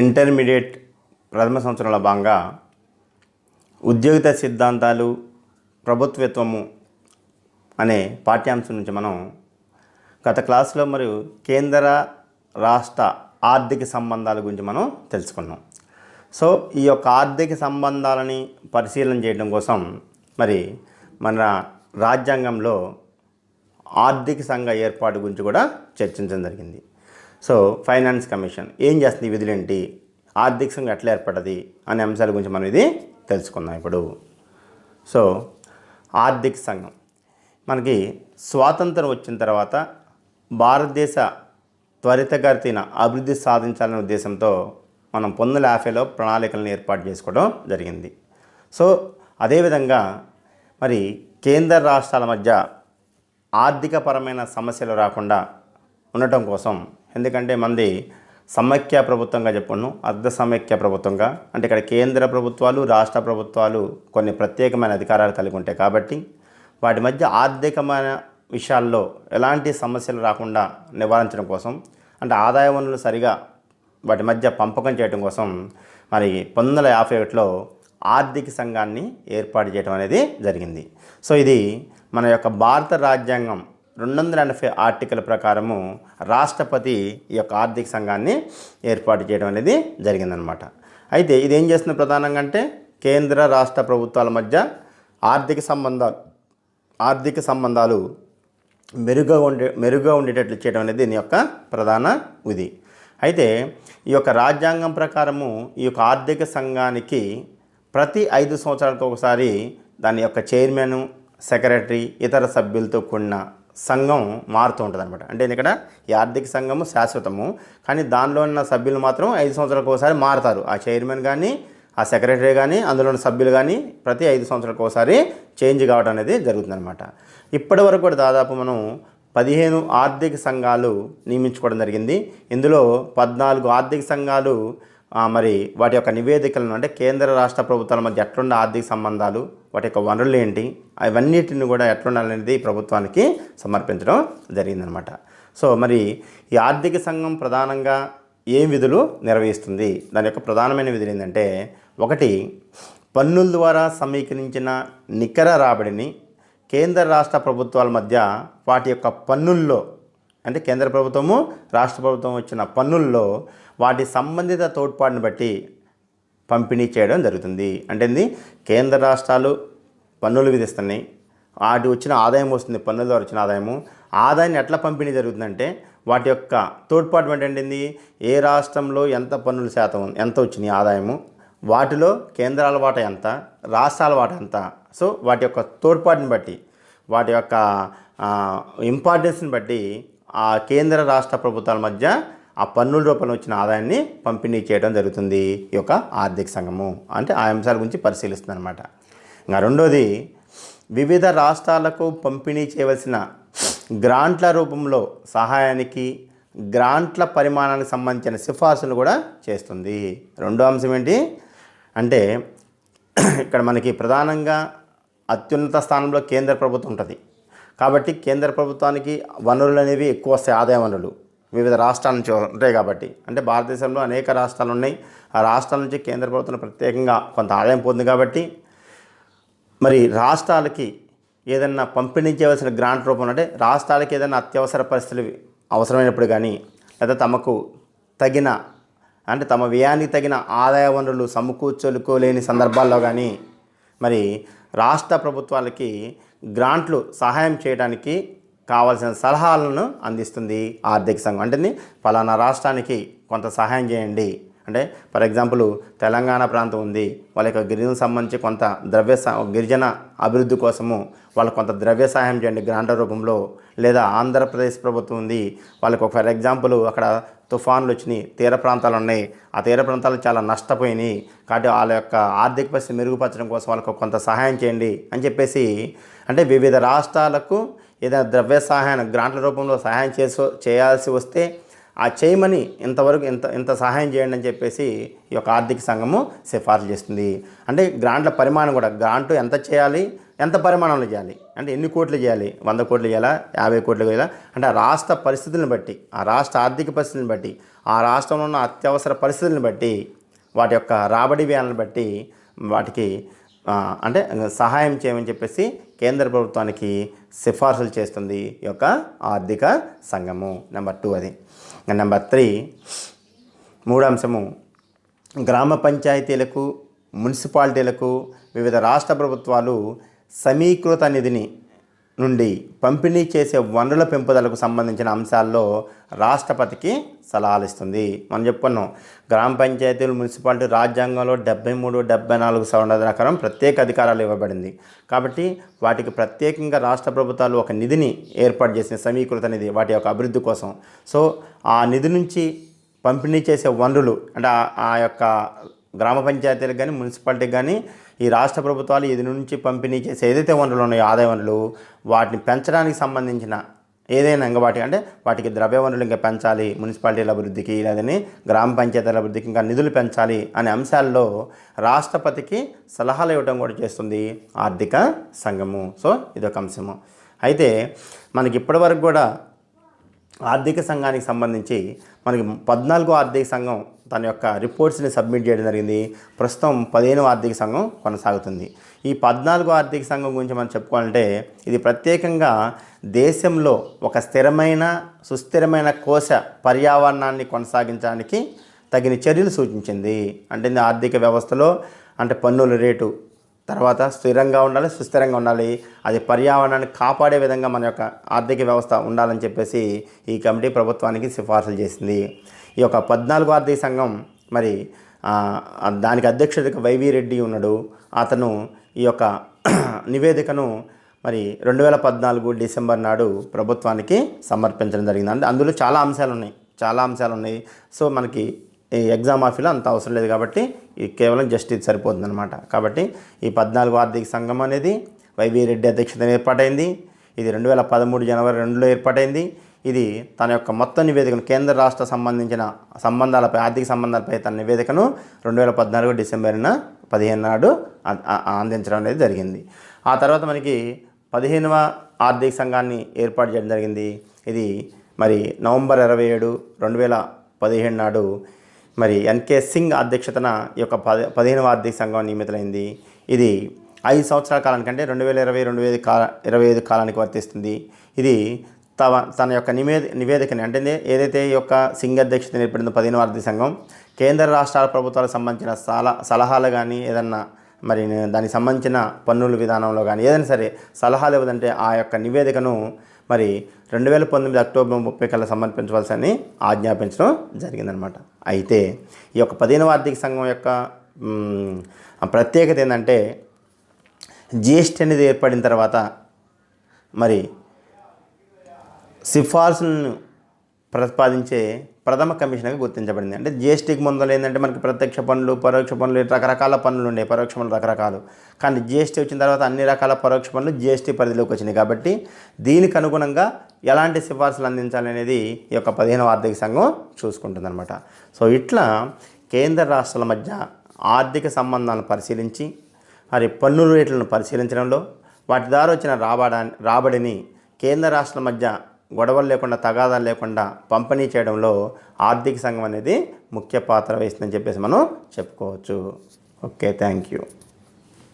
Intermediate ప్రథమ సంవత్సరంలో భాగంగా ఉద్యోగిత సిద్ధాంతాలు ప్రభుత్వత్వము అనే పాఠ్యాంశం నుంచి మనం గత క్లాసులో మరియు కేంద్ర రాష్ట్ర ఆర్థిక సంబంధాల గురించి మనం తెలుసుకున్నాం. సో ఈ యొక్క ఆర్థిక సంబంధాలని పరిశీలన చేయడం కోసం మరి మన రాజ్యాంగంలో ఆర్థిక సంఘ ఏర్పాటు గురించి కూడా చర్చించడం జరిగింది. సో ఫైనాన్స్ కమిషన్ ఏం చేస్తుంది విధులు విధులేంటి? ఆర్థిక సంఘం ఎట్లా ఏర్పడది అనే అంశాల గురించి మనం ఇది తెలుసుకుందాం ఇప్పుడు. సో ఆర్థిక సంఘం. మనకి స్వాతంత్రం వచ్చిన తర్వాత భారతదేశ త్వరితగతిన అభివృద్ధి సాధించాలనే ఉద్దేశంతో మనం పంతొమ్మిది యాభైలో ప్రణాళికలను ఏర్పాటు చేసుకోవడం జరిగింది. సో అదేవిధంగా మరి కేంద్ర రాష్ట్రాల మధ్య ఆర్థికపరమైన సమస్యలు రాకుండా ఉండటం కోసం ఎందుకంటే మంది సమైక్య ప్రభుత్వంగా చెప్పును అర్ధ సమైక్య ప్రభుత్వంగా. అంటే ఇక్కడ కేంద్ర ప్రభుత్వాలు రాష్ట్ర ప్రభుత్వాలు కొన్ని ప్రత్యేకమైన అధికారాలు కలిగి ఉంటాయి కాబట్టి వాటి మధ్య ఆర్థికమైన విషయాల్లో ఎలాంటి సమస్యలు రాకుండా నివారించడం కోసం అంటే ఆదాయ వనరులు సరిగా వాటి మధ్య పంపకం చేయడం కోసం మరి పంతొమ్మిది వందల యాభై ఒకటిలో ఆర్థిక సంఘాన్ని ఏర్పాటు చేయడం అనేది జరిగింది. సో ఇది మన యొక్క భారత రాజ్యాంగం రెండు వందల ఎనభై ఆర్టికల్ ప్రకారము రాష్ట్రపతి ఈ యొక్క ఆర్థిక సంఘాన్ని ఏర్పాటు చేయడం అనేది జరిగిందనమాట అయితే ఇది ఏం చేస్తుంది ప్రధానంగా అంటే కేంద్ర రాష్ట్ర ప్రభుత్వాల మధ్య ఆర్థిక సంబంధాలు ఆర్థిక సంబంధాలు మెరుగ్గా ఉండే మెరుగ్గా ఉండేటట్లు చేయడం అనేది దీని యొక్క ప్రధాన విధి. అయితే ఈ యొక్క రాజ్యాంగం ప్రకారము ఈ యొక్క ఆర్థిక సంఘానికి ప్రతి ఐదు సంవత్సరాలకు ఒకసారి దాని యొక్క చైర్మన్ సెక్రటరీ ఇతర సభ్యులతో కూడిన సంఘం మారుతూ ఉంటుంది అనమాట అంటే ఇక్కడ ఈ ఆర్థిక సంఘము శాశ్వతము. కానీ దానిలో ఉన్న సభ్యులు మాత్రం ఐదు సంవత్సరాలకు ఒకసారి మారుతారు. ఆ చైర్మన్ కానీ ఆ సెక్రటరీ కానీ అందులో ఉన్న సభ్యులు కానీ ప్రతి ఐదు సంవత్సరాలకు ఒకసారి చేంజ్ కావడం అనేది జరుగుతుందన్నమాట. ఇప్పటి వరకు కూడా దాదాపు మనం పదిహేను ఆర్థిక సంఘాలు నియమించుకోవడం జరిగింది. ఇందులో పద్నాలుగు ఆర్థిక సంఘాలు మరి వాటి యొక్క నివేదికలను అంటే కేంద్ర రాష్ట్ర ప్రభుత్వాల మధ్య ఎట్లుండే ఆర్థిక సంబంధాలు వాటి యొక్క వనరులు ఏంటి అవన్నిటిని కూడా ఎట్లుండాలనేది ప్రభుత్వానికి సమర్పించడం జరిగిందనమాట. సో మరి ఈ ఆర్థిక సంఘం ప్రధానంగా ఏ విధులు నిర్వహిస్తుంది? దాని యొక్క ప్రధానమైన విధులు ఏంటంటే ఒకటి పన్నుల ద్వారా సమీకరించిన నికర రాబడిని కేంద్ర రాష్ట్ర ప్రభుత్వాల మధ్య వాటి యొక్క పన్నుల్లో అంటే కేంద్ర ప్రభుత్వము రాష్ట్ర ప్రభుత్వం వచ్చిన పన్నుల్లో వాటి సంబంధిత తోడ్పాటుని బట్టి పంపిణీ చేయడం జరుగుతుంది. అంటే కేంద్ర రాష్ట్రాలు పన్నులు విధిస్తున్నాయి. వాటి వచ్చిన ఆదాయం వస్తుంది పన్నుల ద్వారా వచ్చిన ఆదాయము. ఆదాయాన్ని ఎట్లా పంపిణీ జరుగుతుందంటే వాటి యొక్క తోడ్పాటు ఏంటంటే ఏ రాష్ట్రంలో ఎంత పన్నుల శాతం ఎంత వచ్చినాయి ఆదాయము? వాటిలో కేంద్రాల వాటా ఎంత? రాష్ట్రాల వాట ఎంత? సో వాటి యొక్క తోడ్పాటుని బట్టి వాటి యొక్క ఇంపార్టెన్స్ని బట్టి ఆ కేంద్ర రాష్ట్ర ప్రభుత్వాల మధ్య ఆ పన్నుల రూపంలో వచ్చిన ఆదాయాన్ని పంపిణీ చేయడం జరుగుతుంది ఈ యొక్క ఆర్థిక సంఘము. అంటే ఆ అంశాల గురించి పరిశీలిస్తుంది అనమాట ఇంకా రెండోది వివిధ రాష్ట్రాలకు పంపిణీ చేయవలసిన గ్రాంట్ల రూపంలో సహాయానికి గ్రాంట్ల పరిమాణానికి సంబంధించిన సిఫార్సులు కూడా చేస్తుంది. రెండో అంశం ఏంటి? అంటే ఇక్కడ మనకి ప్రధానంగా అత్యున్నత స్థానంలో కేంద్ర ప్రభుత్వం ఉంటుంది. కాబట్టి కేంద్ర ప్రభుత్వానికి వనరులు అనేవి ఎక్కువ వస్తాయి ఆదాయ వనరులు. వివిధ రాష్ట్రాల నుంచి ఉంటాయి కాబట్టి. అంటే భారతదేశంలో అనేక రాష్ట్రాలు ఉన్నాయి. ఆ రాష్ట్రాల నుంచి కేంద్ర ప్రభుత్వం ప్రత్యేకంగా కొంత ఆదాయం పొంది కాబట్టి మరి రాష్ట్రాలకి ఏదైనా పంపిణీ చేయవలసిన గ్రాంట్ రూపంలో అంటే రాష్ట్రాలకి ఏదైనా అత్యవసర పరిస్థితులు అవసరమైనప్పుడు కానీ లేదా తమకు తగిన అంటే తమ వ్యయానికి తగిన ఆదాయ వనరులు సమకూర్చలుకోలేని సందర్భాల్లో కానీ మరి రాష్ట్ర ప్రభుత్వాలకి గ్రాంట్లు సహాయం చేయడానికి కావాల్సిన సలహాలను అందిస్తుంది ఆర్థిక సంఘం. అంటే ఫలానా రాష్ట్రానికి కొంత సహాయం చేయండి. అంటే ఫర్ ఎగ్జాంపుల్ తెలంగాణ ప్రాంతం ఉంది. వాళ్ళ యొక్క గిరిజన సంబంధించి కొంత ద్రవ్య గిరిజన అభివృద్ధి కోసము వాళ్ళకు కొంత ద్రవ్య సహాయం చేయండి గ్రాంట్ల రూపంలో. లేదా ఆంధ్రప్రదేశ్ ప్రభుత్వం ఉంది. వాళ్ళకు ఒక ఫర్ ఎగ్జాంపుల్ అక్కడ తుఫాన్లు వచ్చినాయి తీర ప్రాంతాలు ఉన్నాయి. ఆ తీర ప్రాంతాలు చాలా నష్టపోయినాయి. కాబట్టి వాళ్ళ యొక్క ఆర్థిక పరిస్థితి మెరుగుపరచడం కోసం వాళ్ళకు కొంత సహాయం చేయండి అని చెప్పేసి అంటే వివిధ రాష్ట్రాలకు ఏదైనా ద్రవ్య సహాయం గ్రాంట్ల రూపంలో సహాయం చేసు చేయాల్సి వస్తే ఆ చేయమని ఇంతవరకు ఇంత ఇంత సహాయం చేయండి అని చెప్పేసి ఈ యొక్క ఆర్థిక సంఘము సిఫార్సు చేస్తుంది. అంటే గ్రాంట్ల పరిమాణం కూడా గ్రాంట్ ఎంత చేయాలి ఎంత పరిమాణంలో చేయాలి? అంటే ఎన్ని కోట్లు చేయాలి? వంద కోట్లు చేయాలా? యాభై కోట్లు చేయాలా? అంటే ఆ రాష్ట్ర పరిస్థితులను బట్టి ఆ రాష్ట్ర ఆర్థిక పరిస్థితులను బట్టి ఆ రాష్ట్రంలో ఉన్న అత్యవసర పరిస్థితులను బట్టి వాటి యొక్క రాబడి వ్యయాలను బట్టి వాటికి అంటే సహాయం చేయమని చెప్పేసి కేంద్ర ప్రభుత్వానికి సిఫార్సులు చేస్తుంది ఈ యొక్క ఆర్థిక సంఘము. నెంబర్ టూ అది. నెంబర్ త్రీ మూడంశము అంశము. గ్రామ పంచాయతీలకు మున్సిపాలిటీలకు వివిధ రాష్ట్ర ప్రభుత్వాలు సమీకృత నిధిని నుండి పంపిణీ చేసే వనరుల పెంపుదలకు సంబంధించిన అంశాల్లో రాష్ట్రపతికి సలహాలు ఇస్తుంది. మనం చెప్పుకున్నాం గ్రామ పంచాయతీలు మున్సిపాలిటీ రాజ్యాంగంలో డెబ్బై మూడు డెబ్బై నాలుగు సవరణ ప్రకారం ప్రత్యేక అధికారాలు ఇవ్వబడింది. కాబట్టి వాటికి ప్రత్యేకంగా రాష్ట్ర ప్రభుత్వాలు ఒక నిధిని ఏర్పాటు చేసిన సమీకృత నిధి వాటి యొక్క అభివృద్ధి కోసం. సో ఆ నిధి నుంచి పంపిణీ చేసే వనరులు అంటే ఆ- ఆ యొక్క గ్రామ పంచాయతీలకు కానీ మున్సిపాలిటీకి కానీ ఈ రాష్ట్ర ప్రభుత్వాలు ఇది నుంచి పంపిణీ చేసే ఏదైతే వనరులు ఉన్నాయో ఆదాయ వనరులు వాటిని పెంచడానికి సంబంధించిన ఏదైనా ఇంకా వాటి అంటే వాటికి ద్రవ్య వనరులు ఇంకా పెంచాలి మున్సిపాలిటీల అభివృద్ధికి లేదని గ్రామ పంచాయతీల అభివృద్ధికి ఇంకా నిధులు పెంచాలి అనే అంశాల్లో రాష్ట్రపతికి సలహాలు ఇవ్వడం కూడా చేస్తుంది ఆర్థిక సంఘము. సో ఇదొక అంశము. అయితే మనకి ఇప్పటివరకు కూడా ఆర్థిక సంఘానికి సంబంధించి మనకి పద్నాలుగో ఆర్థిక సంఘం తన యొక్క రిపోర్ట్స్ని సబ్మిట్ చేయడం జరిగింది. ప్రస్తుతం పదిహేను ఆర్థిక సంఘం కొనసాగుతుంది. ఈ పద్నాలుగో ఆర్థిక సంఘం గురించి మనం చెప్పుకోవాలంటే ఇది ప్రత్యేకంగా దేశంలో ఒక స్థిరమైన సుస్థిరమైన కోశ పర్యావరణాన్ని కొనసాగించడానికి తగిన చర్యలు సూచించింది. అంటే ఇది ఆర్థిక వ్యవస్థలో అంటే పన్నుల రేటు తర్వాత స్థిరంగా ఉండాలి సుస్థిరంగా ఉండాలి. అది పర్యావరణాన్ని కాపాడే విధంగా మన యొక్క ఆర్థిక వ్యవస్థ ఉండాలని చెప్పేసి ఈ కమిటీ ప్రభుత్వానికి సిఫార్సులు చేసింది. ఈ యొక్క పద్నాలుగు ఆర్థిక సంఘం మరి దానికి అధ్యక్షుడిగా వైవి రెడ్డి ఉన్నాడు. అతను ఈ యొక్క నివేదికను మరి రెండు వేల పద్నాలుగు డిసెంబర్ నాడు ప్రభుత్వానికి సమర్పించడం జరిగింది. అంటే అందులో చాలా అంశాలు ఉన్నాయి. చాలా అంశాలు ఉన్నాయి. సో మనకి ఈ ఎగ్జామ్ ఆఫీలో అంత అవసరం లేదు కాబట్టి ఇది కేవలం జస్ట్ ఇది సరిపోతుంది అనమాట కాబట్టి ఈ పద్నాలుగు ఆర్థిక సంఘం అనేది వైవి రెడ్డి అధ్యక్షతన ఏర్పాటైంది. ఇది రెండు వేల పదమూడు జనవరి రెండులో ఏర్పాటైంది. ఇది తన యొక్క మొత్తం నివేదికను కేంద్ర రాష్ట్ర సంబంధించిన సంబంధాలపై ఆర్థిక సంబంధాలపై తన నివేదికను రెండు వేల పద్నాలుగు డిసెంబర్న పదిహేను నాడు అందించడం అనేది జరిగింది. ఆ తర్వాత మనకి పదిహేనవ ఆర్థిక సంఘాన్ని ఏర్పాటు చేయడం జరిగింది. ఇది మరి నవంబర్ ఇరవై ఏడు రెండు వేల పదిహేను నాడు మరి ఎన్కే సింగ్ అధ్యక్షతన ఈ యొక్క పది పదిహేనవ ఆర్థిక సంఘం నియమితులైంది. ఇది ఐదు సంవత్సరాల కాలానికి అంటే రెండు వేల ఇరవై రెండు వేల కాల ఇరవై ఐదు కాలానికి వర్తిస్తుంది. ఇది తవ తన యొక్క నివేద నివేదికని అంటే ఏదైతే ఈ యొక్క సింగ్ అధ్యక్షత ఏర్పడిందో పదిహేను ఆర్థిక సంఘం కేంద్ర రాష్ట్రాల ప్రభుత్వాలకు సంబంధించిన సలహా సలహాలు కానీ ఏదన్నా మరి దానికి సంబంధించిన పన్నుల విధానంలో కానీ ఏదైనా సరే సలహాలు ఇవ్వదంటే ఆ యొక్క నివేదికను మరి రెండు వేల పంతొమ్మిది అక్టోబర్ ముప్పై కల్లా సమర్పించవలసని ఆజ్ఞాపించడం జరిగిందనమాట. అయితే ఈ యొక్క పదిహేనవ ఆర్థిక సంఘం యొక్క ప్రత్యేకత ఏంటంటే జిఎస్టీ అనేది ఏర్పడిన తర్వాత మరి సిఫార్సులను ప్రతిపాదించే ప్రథమ కమిషన్గా గుర్తించబడింది. అంటే జిఎస్టీకి ముందు ఏంటంటే మనకి ప్రత్యక్ష పన్నులు పరోక్ష పన్నులు రకరకాల పన్నులు ఉండే పరోక్ష పనులు రకరకాలు. కానీ జిఎస్టీ వచ్చిన తర్వాత అన్ని రకాల పరోక్ష పన్నులు జిఎస్టీ పరిధిలోకి వచ్చినాయి. కాబట్టి దీనికి అనుగుణంగా ఎలాంటి సిఫార్సులు అందించాలనేది ఈ యొక్క పదిహేనవ ఆర్థిక సంఘం చూసుకుంటుందన్నమాట. సో ఇట్లా కేంద్ర రాష్ట్రాల మధ్య ఆర్థిక సంబంధాలను పరిశీలించి మరి పన్ను రేట్లను పరిశీలించడంలో వాటి ద్వారా వచ్చిన రాబడా రాబడిని కేంద్ర రాష్ట్రాల మధ్య గొడవలు లేకుండా తగాదాలు లేకుండా పంపిణీ చేయడంలో ఆర్థిక సంఘం అనేది ముఖ్య పాత్ర వహిస్తుందని చెప్పేసి మనం చెప్పుకోవచ్చు. Okay thank you